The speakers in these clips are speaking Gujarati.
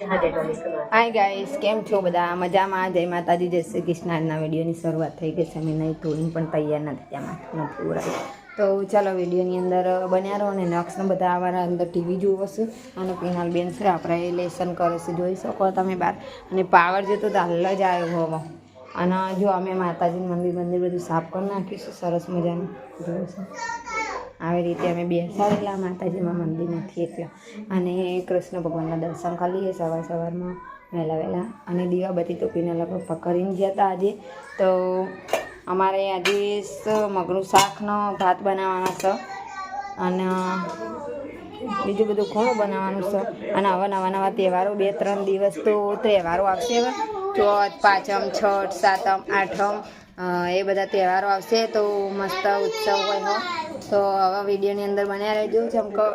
હાય ગાઈસ કેમ છો બધા? મજામાં? જય માતાજી, જય શ્રી કૃષ્ણ આજના વિડીયોની શરૂઆત થઈ ગઈ છે. અમે નહીં ધોઈને પણ તૈયાર નથી ત્યાં નથી ઉડાવી તો ચાલો વિડીયોની અંદર બન્યા રહો અને નક્ષને બધા અમારા અંદર ટીવી જોવો છે અને પિનાલ બેન છે, આપણે લેસન કરે છે, જોઈ શકો તમે બહાર અને પાવર જતો તો હાલ જ આવ્યો હોવો. અને જો અમે માતાજીનું મંદિર મંદિર બધું સાફ કરી નાખીશું સરસ મજાનું. જોયું આવી રીતે અમે બેસાડેલા માતાજીમાં નથી એટલે અને કૃષ્ણ ભગવાનના દર્શન કરી લઈએ સવાર સવારમાં. વહેલા વહેલા અને દીવાબત્તી ટોપીને લગભગ પકડીને ગયા હતા આજે. તો અમારે આજે મગનું શાકનો ભાત બનાવવાનો છે અને બીજું બધું ઘણું બનાવવાનું છે અને આવા નવા નવા તહેવારો. બે ત્રણ દિવસ તો તહેવારો આવશે હવે. ચોથ, પાંચમ, છઠ, સાતમ, આઠમ એ બધા તહેવારો આવશે તો મસ્ત ઉત્સવ હોય હો. તો આવા વિડીયોની અંદર બન્યા રહેજો જેમ કે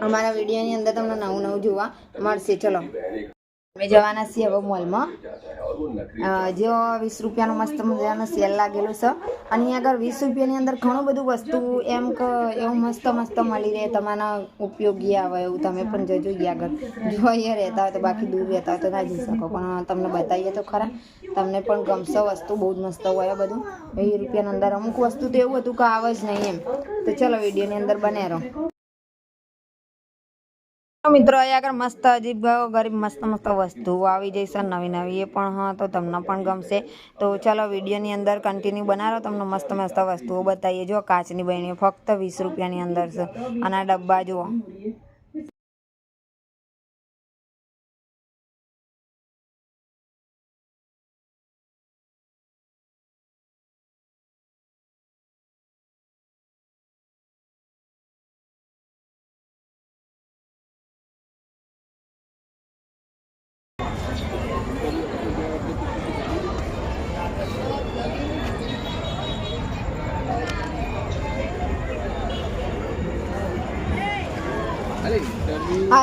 અમારા વિડીયોની અંદર તમને નવું નવું જોવા મળશે. ચલો. અમે જવાના છીએ હવે મોલમાં. જો વીસ રૂપિયાનો મસ્ત મજાનો સેલ લાગેલો છે. અને અહીંયા આગળ વીસ રૂપિયાની અંદર ઘણું બધું વસ્તુ એમ કે એવું મસ્ત મસ્ત મળી રહે, તમારા ઉપયોગી આવે એવું તમે પણ જજો ગયા આગળ. જો રહેતા હોય તો બાકી દૂર રહેતા હોય તો ના જઈ શકો. પણ તમને બતાવીએ તો ખરા, તમને પણ ગમશે વસ્તુ, બહુ જ મસ્ત હોય બધું. વીસ રૂપિયાની અંદર અમુક વસ્તુ તો એવું હતું કે આવે જ નહીં એમ. તો ચલો વિડીયોની અંદર બને રહો. મિત્રો, અહીંયા આગળ મસ્ત અજીબ ગયો, ગરીબ મસ્ત મસ્ત વસ્તુઓ આવી જશે નવી નવી એ પણ, હા, તો તમને પણ ગમશે. તો ચાલો, વિડીયોની અંદર કન્ટિન્યુ બનાવો, તમને મસ્ત મસ્ત વસ્તુઓ બતાવીએ. જો કાચની બની ફક્ત વીસ રૂપિયાની અંદર છે, અને ડબ્બા જુઓ.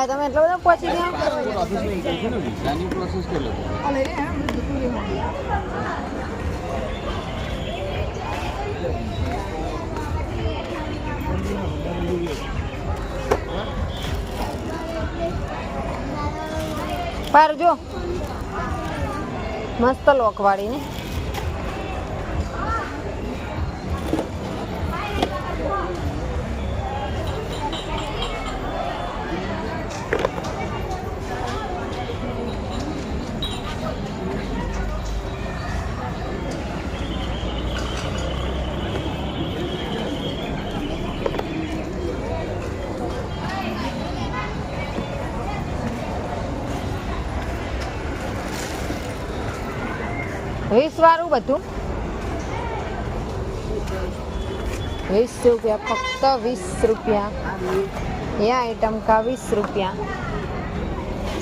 હા તમે એટલો બધો પહોંચી ગયા? પાર જો. મસ્ત લોકવાળી ને. વીસવાળું બધું. વીસ રૂપિયા, ફક્ત વીસ રૂપિયા. એ આઈટમ કા વીસ રૂપિયા.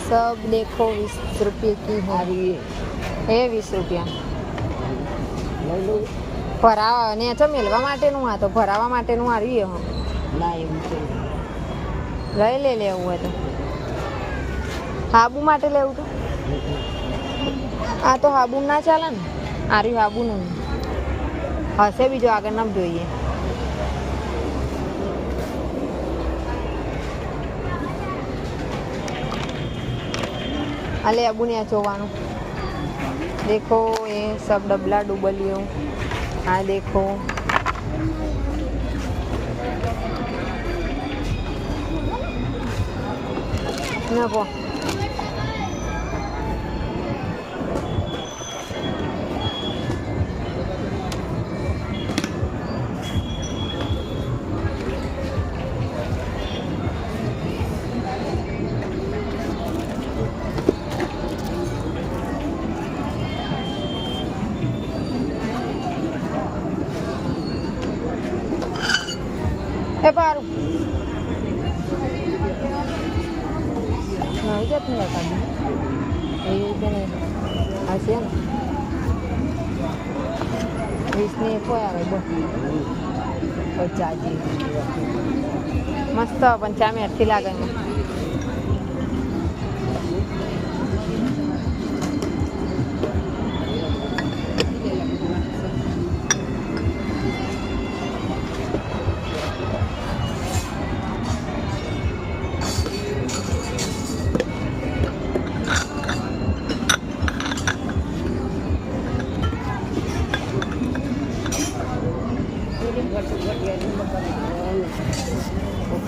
સબ દેખો વીસ રૂપિયા કી હારી એ વીસ રૂપિયા. ભરાવા ને તો મેલવા માટેનું આ તો ભરાવા માટેનું આવી હા. લઈ લે, લેવું હોય તો. સાબુ માટે લેવું તું? આ તો હાબુ ના ચાલે ને આ રહ્યું હાબુનું હશે બીજો આગળ નામ જોઈએ અલે આબુને આ જોવાનું દેખો એ સબ ડબલા ડુબલિયો આ દેખો ના હશે ને વીસની કોઈ આવે બહુ પચાસી મસ્ત પણ ચા મેરથી લાગે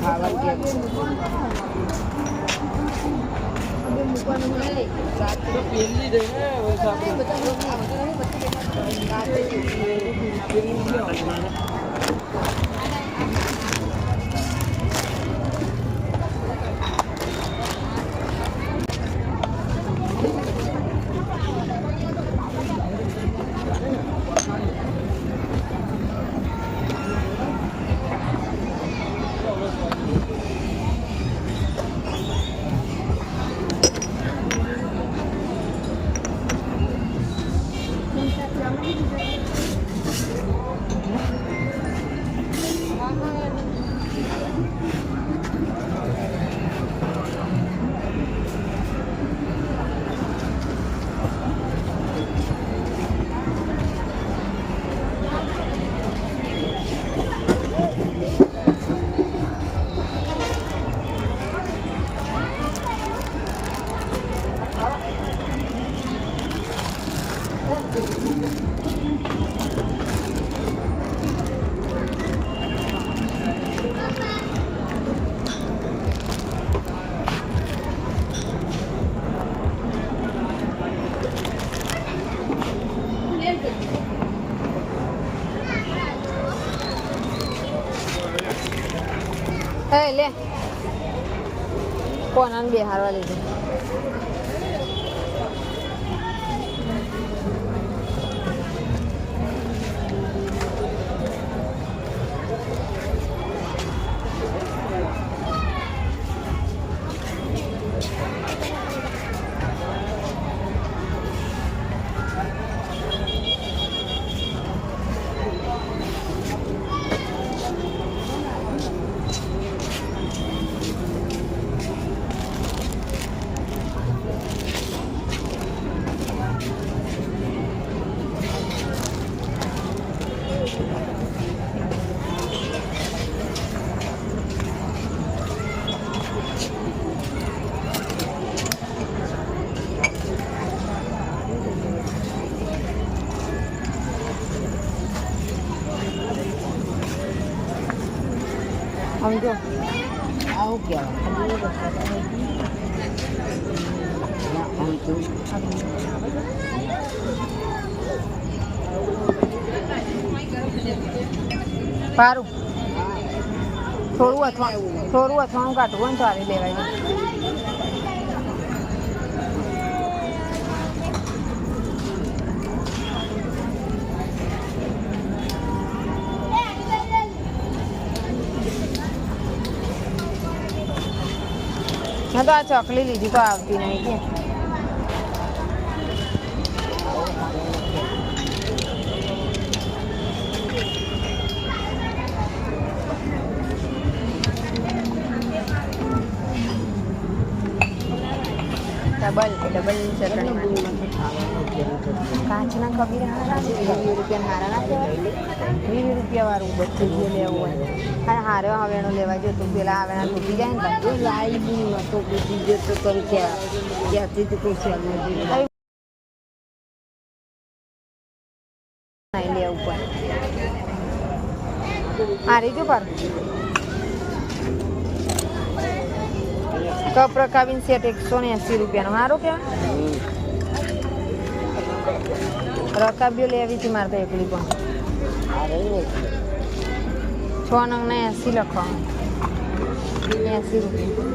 ખાવા ગયા છે રાત્રે ને હવે કોનાને બેહારવા લીધું સમજો આવું કહેવાય સારું થોડું અથવાણું થોડું અથવાણું કાઢવું હોય ને તો આવી લેવાય. મેં તો આ ચોકલી લીધી તો આવતી નહીં કે. Double double chutney. કાચના કબીર હારા વીસ રૂપિયા હારા ના કહેવાય. વીસ રૂપિયા વાળું બધું જે લેવું હોય. અને હારે હવેણું લેવા જો તું પેલા હવેણા તૂટી જાય ને એ લાઈ બી તૂટી પૂછી તો કરી ત્યાં ત્યાંથી તો કોઈ છે નહીં. લેવું પડે. હારી જો પર. કપ રકાવીને સેટ એકસો ને એંસી રૂપિયાનો. સારું કહેવાય. રકાબીઓ લેવી હતી મારે તો એકલી પણ. છ નંગ ને એંસી લખવાનું. એંસી રૂપિયા.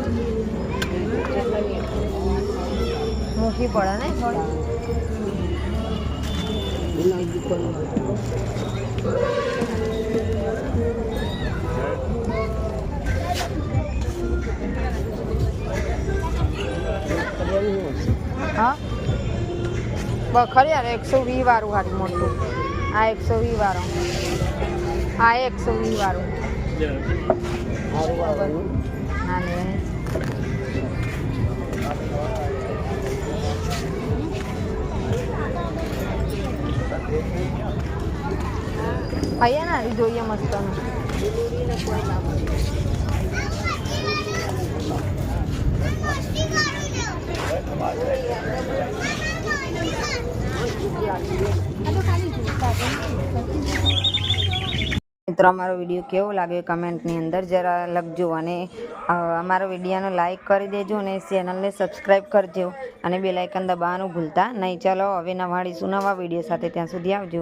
મૂકી પડે ને થોડી. બખર યાર, એકસો વી વાળું હારી મોટું. આ એકસો વી વાળો. આ એકસો વી વાળું. અહીંયા ના જોઈએ મસ્ત. મિત્રો, અમારો વીડિયો કેવો લાગ્યો કમેન્ટની અંદર જરા લખજો અને અમારો વિડીયોને લાઈક કરી દેજો અને ચેનલને સબસ્ક્રાઈબ કરજો અને બે લાઇકન દબાવવાનું ભૂલતા નહીં. ચાલો, હવે નવાળીશું નવા વીડિયો સાથે ત્યાં સુધી આવજો.